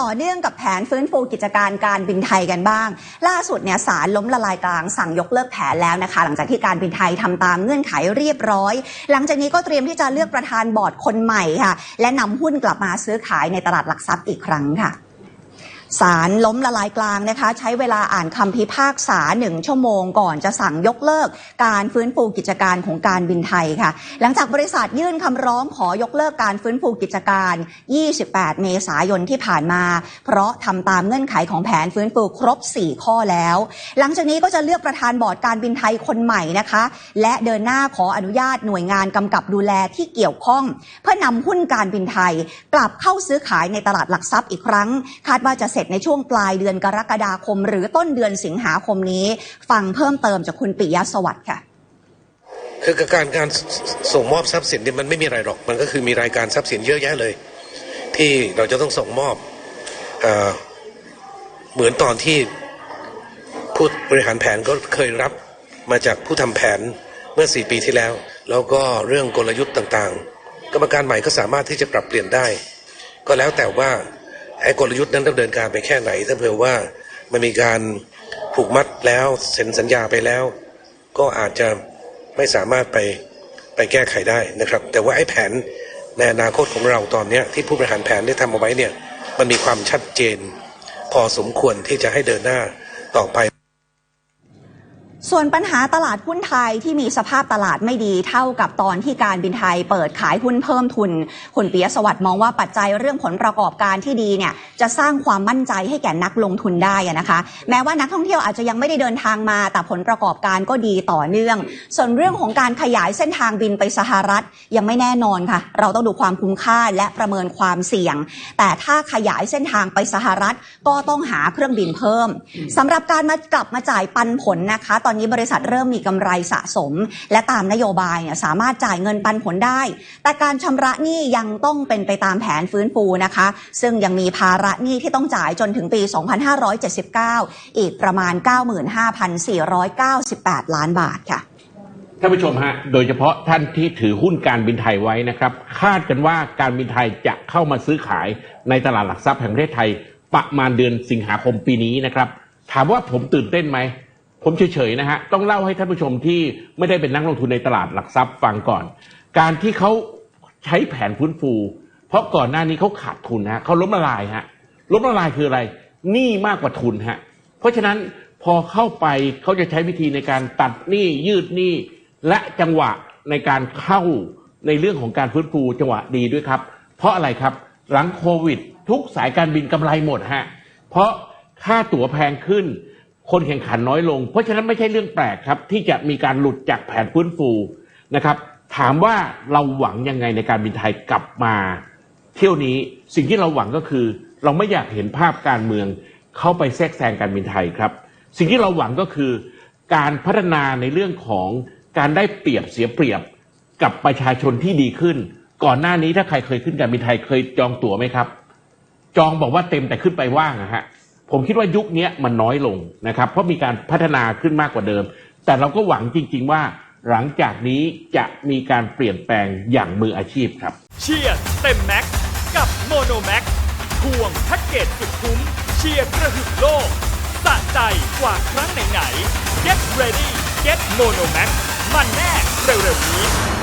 ต่อเนื่องกับแผนฟื้นฟูกิจการการบินไทยกันบ้าง ล่าสุดเนี่ยศาลล้มละลายกลางสั่งยกเลิกแผนแล้วนะคะ หลังจากที่การบินไทยทำตามเงื่อนไขเรียบร้อย หลังจากนี้ก็เตรียมที่จะเลือกประธานบอร์ดคนใหม่ค่ะ และนำหุ้นกลับมาซื้อขายในตลาดหลักทรัพย์อีกครั้งค่ะ ศาลล้มละลายกลางนะคะ ใช้เวลาอ่านคำพิพากษาหนึ่งชั่วโมงก่อนจะสั่งยกเลิก การฟื้นฟูกิจการของการบินไทยค่ะ หลังจากบริษัทยื่นคำร้องขอยกเลิกการฟื้นฟูกิจการ 28 เมษายนที่ผ่านมา เพราะทำตามเงื่อนไขของแผนฟื้นฟูครบ 4 ข้อแล้ว หลังจากนี้ก็จะเลือกประธานบอร์ดการบินไทยคนใหม่นะคะ และเดินหน้าขออนุญาตหน่วยงานกำกับดูแลที่เกี่ยวข้อง เพื่อนำหุ้นการบินไทย กลับเข้าซื้อขายในตลาดหลักทรัพย์อีกครั้ง คาดว่าจะเร็จในช่วงปลายเดือนกรกฎาคม หรือต้นเดือนสิงหาคมนี้ ฟังเพิ่มเติมจากคุณปิยะสวัสดิ์ค่ะคือการการส่งมอบทรัพย์สินเนี่ยมันไม่มีอะไรหรอก มันก็คือมีรายการทรัพย์สินเยอะแยะเลย ที่เราจะต้องส่งมอบเอเหมือนตอนที่ผู้บริหารแผนก็เคยรับมาจากผู้ทำแผนเมื่อสี่ปีที่แล้ว แล้วก็เรื่องกลยุทธ์ต่างๆ กรรมการใหม่ก็สามารถที่จะปรับเปลี่ยนได้ ก็แล้วแต่ว่า ไอ้กลยุทธ์นั้นดำเนินการไปแค่ไหน ถ้าเผื่อว่ามันมีการผูกมัดแล้วเซ็นสัญญาไปแล้ว ก็อาจจะไม่สามารถไปไปแก้ไขได้นะครับ แต่ว่าไอ้แผนในอนาคตของเราตอนนี้ที่ผู้บริหารแผนได้ทำเอาไว้เนี่ยมันมีความชัดเจน พอสมควรที่จะให้เดินหน้าต่อไป ส่วนปัญหาตลาดหุ้นไทยที่มีสภาพตลาดไม่ดีเท่ากับตอนที่การบินไทยเปิดขายหุ้นเพิ่มทุน คุณปิยสวัสดิ์มองว่าปัจจัยเรื่องผลประกอบการที่ดีเนี่ยจะสร้างความมั่นใจให้แก่นักลงทุนได้นะคะ แม้ว่านักท่องเที่ยวอาจจะยังไม่ได้เดินทางมา แต่ผลประกอบการก็ดีต่อเนื่อง ส่วนเรื่องของการขยายเส้นทางบินไปสหรัฐยังไม่แน่นอนค่ะ เราต้องดูความคุ้มค่าและประเมินความเสี่ยง แต่ถ้าขยายเส้นทางไปสหรัฐก็ต้องหาเครื่องบินเพิ่มสำหรับการมากลับมาจ่ายปันผลนะคะอนนี้บริษัทเริ่มมีกำไรสะสม และตามนโยบายเนี่ยสามารถจ่ายเงินปันผลได้ แต่การชำระหนี้ยังต้องเป็นไปตามแผนฟื้นฟูนะคะ ซึ่งยังมีภาระหนี้ที่ต้องจ่ายจนถึงปี 2579 อีกประมาณ 95,498 ล้านบาทค่ะท่านผู้ชมฮะ โดยเฉพาะท่านที่ถือหุ้นการบินไทยไว้นะครับ คาดกันว่าการบินไทยจะเข้ามาซื้อขายในตลาดหลักทรัพย์แห่งประเทศไทย ประมาณเดือนสิงหาคมปีนี้นะครับ ถามว่าผมตื่นเต้นไหม ผมเฉยๆนะฮะต้องเล่าให้ท่านผู้ชมที่ไม่ได้เป็นนักลงทุนในตลาดหลักทรัพย์ฟังก่อน การที่เขาใช้แผนฟื้นฟู เพราะก่อนหน้านี้เขาขาดทุนฮะเขาล้มละลายฮะล้มละลายคืออะไรหนี้มากกว่าทุนฮะเพราะฉะนั้นพอเข้าไปเขาจะใช้วิธีในการตัดหนี้ยืดหนี้และจังหวะในการเข้าในเรื่องของการฟื้นฟูจังหวะดีด้วยครับ เพราะอะไรครับหลังโควิด ทุกสายการบินกำไรหมดฮะเพราะค่าตั๋วแพงขึ้น คนแข่งขันน้อยลง เพราะฉะนั้นไม่ใช่เรื่องแปลกครับ ที่จะมีการหลุดจากแผนฟื้นฟูนะครับ ถามว่าเราหวังยังไงในการบินไทยกลับมาเที่ยวนี้สิ่งที่เราหวังก็คือ เราไม่อยากเห็นภาพการเมืองเข้าไปแทรกแซงการบินไทยครับ สิ่งที่เราหวังก็คือ การพัฒนาในเรื่องของการได้เปรียบเสียเปรียบกับประชาชนที่ดีขึ้น ก่อนหน้านี้ถ้าใครเคยขึ้นการบินไทยเคยจองตั๋วไหมครับ จองบอกว่าเต็มแต่ขึ้นไปว่างอะฮะ ผมคิดว่ายุคนี้มันน้อยลงนะครับ เพราะมีการพัฒนาขึ้นมากกว่าเดิม แต่เราก็หวังจริง ๆ ว่าหลังจากนี้จะมีการเปลี่ยนแปลงอย่างมืออาชีพครับ เชียร์เต็มแม็กกับโมโนแม็กทวงแพ็กเกจสุดคุ้ม เชียร์กระหึ่มโลกสะใจกว่าครั้งไหนๆ Get ready Get Mono Max มันแน่เร็วๆนี้